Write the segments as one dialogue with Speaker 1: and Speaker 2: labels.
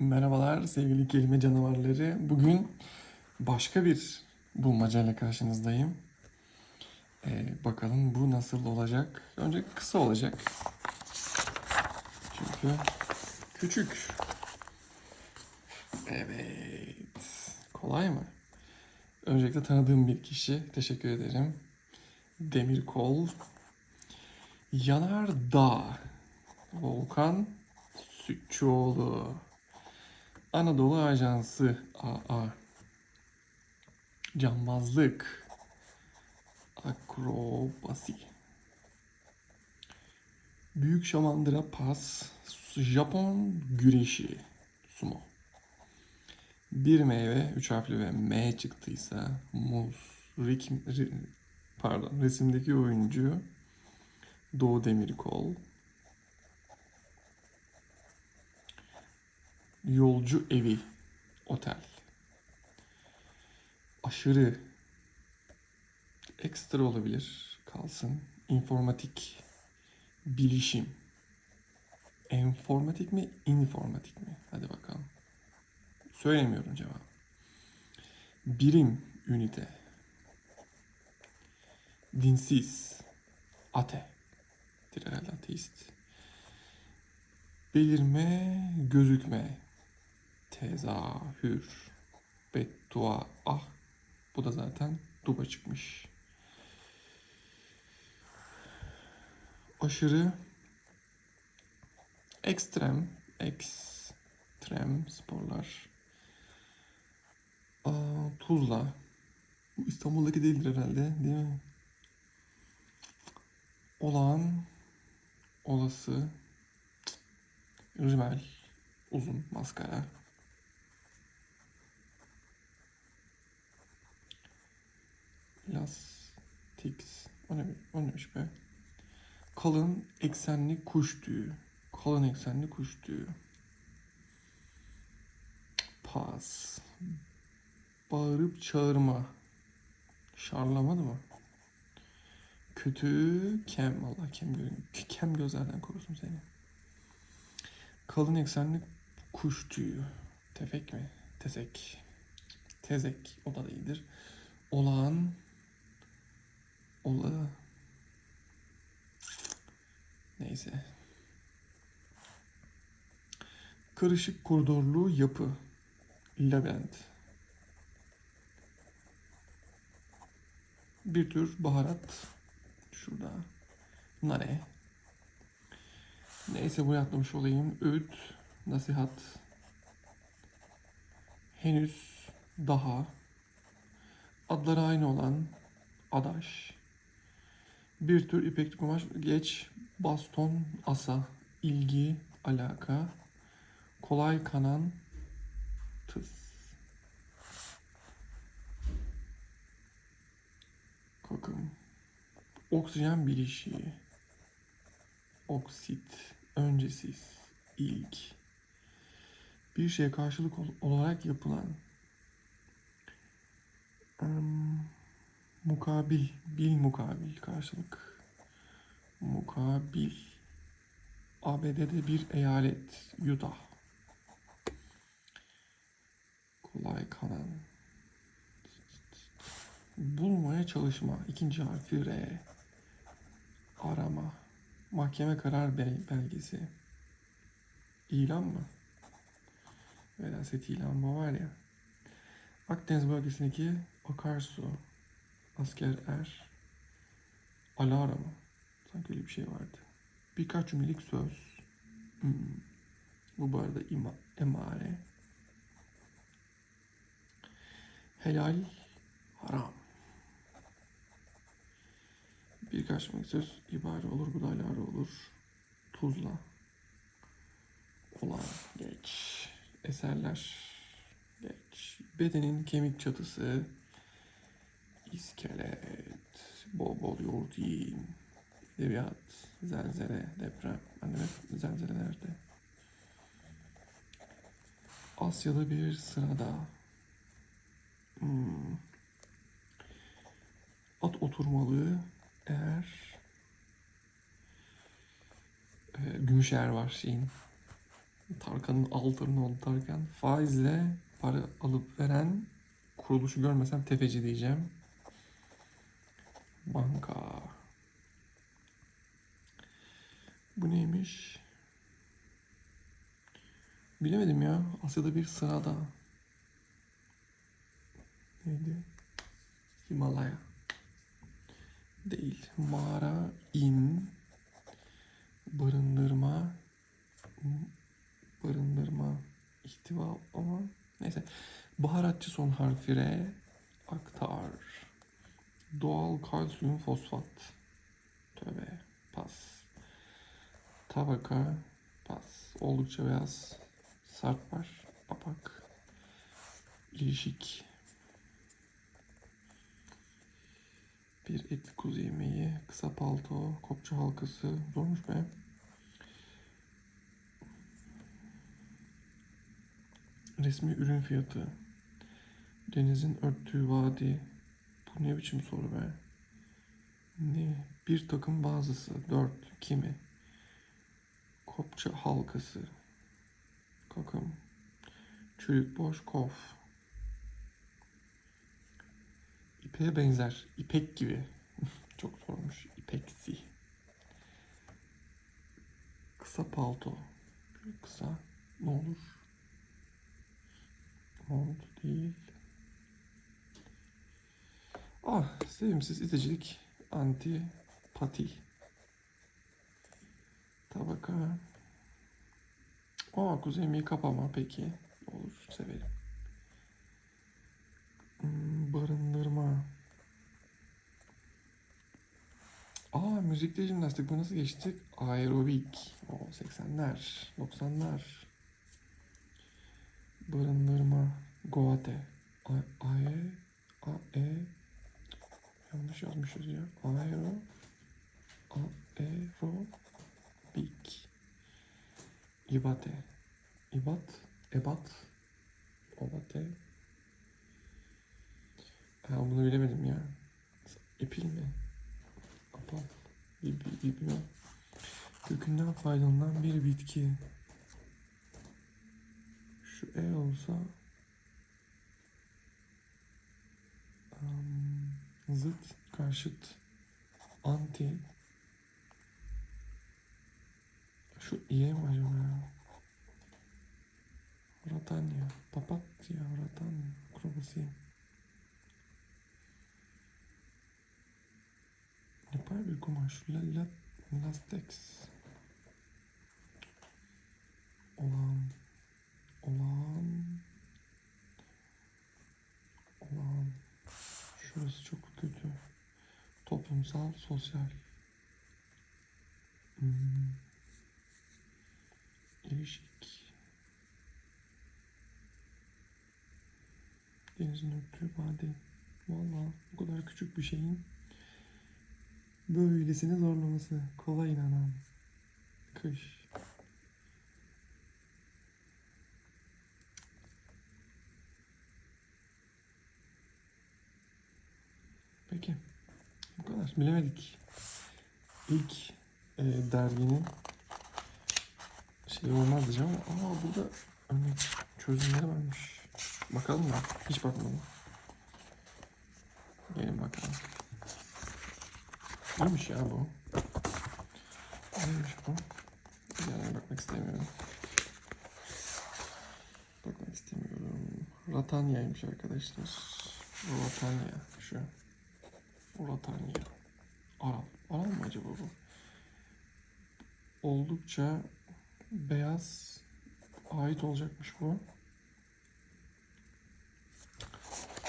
Speaker 1: Merhabalar sevgili kelime canavarları. Bugün başka bir bulmacayla karşınızdayım. Ee, bakalım bu nasıl olacak? Önce kısa olacak. Çünkü küçük. Evet. Kolay mı? Öncelikle tanıdığım bir kişi. Teşekkür ederim. Demir Kol. Yanardağ. Volkan Sütçüoğlu. Anadolu Ajansı AA. Cambazlık. Akrobasi. Büyük Şamandıra Pas. Japon güreşi. Sumo. Bir meyve, üç harfli ve M çıktıysa muz. Rik, ri- pardon, resimdeki oyuncu Doğu Demirkol. Yolcu evi, otel. Aşırı ekstra olabilir, kalsın. İnformatik, bilişim. Enformatik mi, informatik mi? Hadi bakalım. Söylemiyorum cevap. Birim, ünite. Dinsiz, ate. Herhalde ateist. Belirme, gözükme. Tezahür. Beddua. Ah. Bu da zaten duba çıkmış. Aşırı. Ekstrem. Ekstrem sporlar. Aa, Tuzla. Bu İstanbul'daki değildir herhalde değil mi? Olağan. Olası. Rimel. Uzun maskara. Lastix. O ne, o neymiş be? Kalın eksenli kuş tüyü. Kalın eksenli kuş tüyü. Pas. Bağırıp çağırma. Şarlamadı mı? Kötü kem. Allah kem, kem gözlerden korusun seni. Kalın eksenli kuş tüyü. Tefek mi? Tezek. Tezek. O da değildir. Olağan. Ola. Neyse. Karışık koridorlu yapı. Labirent. Bir tür baharat. Şurada. Nane. Neyse bu atlamış olayım. Öğüt, nasihat. Henüz, daha. Adları aynı olan adaş. Bir tür ipekli kumaş, geç, baston, asa, ilgi, alaka. Kolay kanan, tıs. Kokun. Oksijen bilişiği. Oksit, öncesiz, ilk. Bir şeye karşılık ol- olarak yapılan em, mukabil, bil mukabil karşılık. Mukabil. ABD'de bir eyalet, Utah. Kolay kanan. Bulmaya çalışma. İkinci harfi R. Arama. Mahkeme karar bel- belgesi. İlan mı? Veraset ilanı var ya. Akdeniz bölgesindeki akarsu. Asker er. Alara mı? Sanki öyle bir şey vardı. Birkaç cümlelik söz. Hmm. Bu bu arada ima, emare. Helal, haram. Birkaç cümlelik söz ibare olur, bu da alara olur. Tuzla. Olan, geç. Eserler, geç. Bedenin kemik çatısı, iskelet, bol bol yoğurt yiyin. Edebiyat, zelzele, deprem. Anne zelzele nerede? Asya'da bir sırada. Hmm. At oturmalı eğer e, Gümüşer var şeyin Tarkan'ın altırını oldu Tarkan. Faizle para alıp veren kuruluşu görmesem tefeci diyeceğim. Banka. Bu neymiş? Bilemedim ya. Asya'da bir sırada. Neydi? Himalaya. Değil. Mağara, in, barındırma, barındırma, ihtiva ama neyse. Baharatçı son harfi R, aktar. Doğal kalsiyum fosfat. Tövbe. Pas. Tabaka. Pas. Oldukça beyaz. Sarp var. Papak. İlişik. Bir etli kuzu yemeği. Kısa palto. Kopça halkası. Zormuş be. Resmi ürün fiyatı. Denizin örttüğü vadi. Bu ne biçim soru be? Ne? Bir takım bazısı. Dört. Kimi? Kopça halkası. Kakım. Çürük boş kof. İpeğe benzer. İpek gibi. Çok sormuş. İpeksi. Kısa palto. Kısa. Ne olur? Mont değil. Ah, sevimsiz iticilik. Antipati. Tabaka. Aa, kuzey yemeği kapama peki. Olur, severim. Hmm, barındırma. Aa, müzikte jimnastik. Bu nasıl geçtik? Aerobik. O 80'ler, 90'lar. Barındırma. Goate. A, ae, a, e. Yanlış yazmışız ya. Aero. Aerobik. İbate. İbat. Ebat. Obate. Ha, bunu bilemedim ya. Epil mi? Apal. Mi? Kökünden faydalanan bir bitki. Şu E olsa zıt, karşıt, anti. Şu İ'ye mi acaba ya? Ratanya, papatya, ratanya, akrobasi. Yapay bir kumaş, la, la, latex. Olan, olan, Şurası çok kötü. Toplumsal, sosyal. Hmm. İlişik. Denizin öptüğü vadi. Vallahi bu kadar küçük bir şeyin böylesine zorlaması. Kolay inanan. Kış. Peki. Bu kadar. Bilemedik. İlk e, derginin şey olmaz diyeceğim ama aa, burada örnek çözümleri varmış. Bakalım mı? Hiç bakmadım. Gelin bakalım. Neymiş ya bu? Neymiş bu? Yani bakmak istemiyorum. Bakmak istemiyorum. Ratanya'ymış arkadaşlar. Ratanya şu. Ratanya. Aral. Aral mı acaba bu? Oldukça beyaz ait olacakmış bu.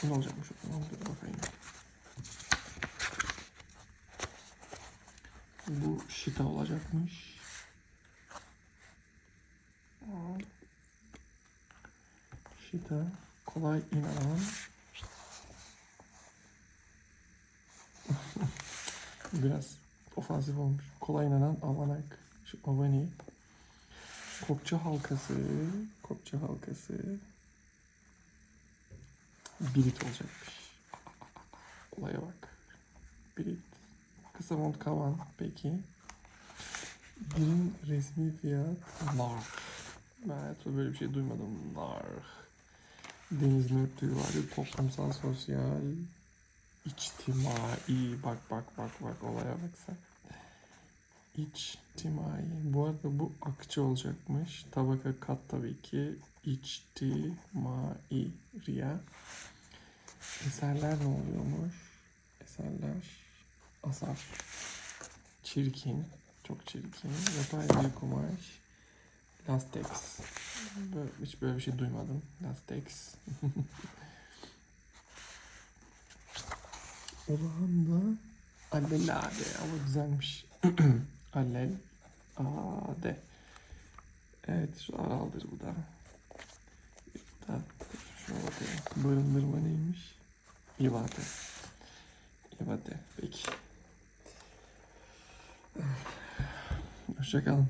Speaker 1: Ne olacakmış? Dur bakayım. Bu şita olacakmış. Şita kolay inanan Biraz ofansif olmuş. Kolay inanan avanak. Şu avani. Kopça halkası. Kopça halkası. Birit olacakmış. Olaya bak. Birit. Kısa mont kavan. Peki. Birin resmi fiyat var. Ben hayatımda böyle bir şey duymadım. Narh. Denizin örtüğü var toplumsal sosyal içtimai bak bak bak bak olaya bak. İçtimai. Bu arada bu akçe olacakmış. Tabaka kat tabii ki. İçtimai riya. Eserler ne oluyormuş? Eserler asar. Çirkin. Çok çirkin. Yapay bir kumaş. Lastex. Hiç böyle bir şey duymadım. Lastex. Olağan alelade ama güzelmiş. Alel ade. Evet şu araldır bu da. Bu da şuna bakayım. Barındırma neymiş? İvade. İvade. Peki. Hoşçakalın.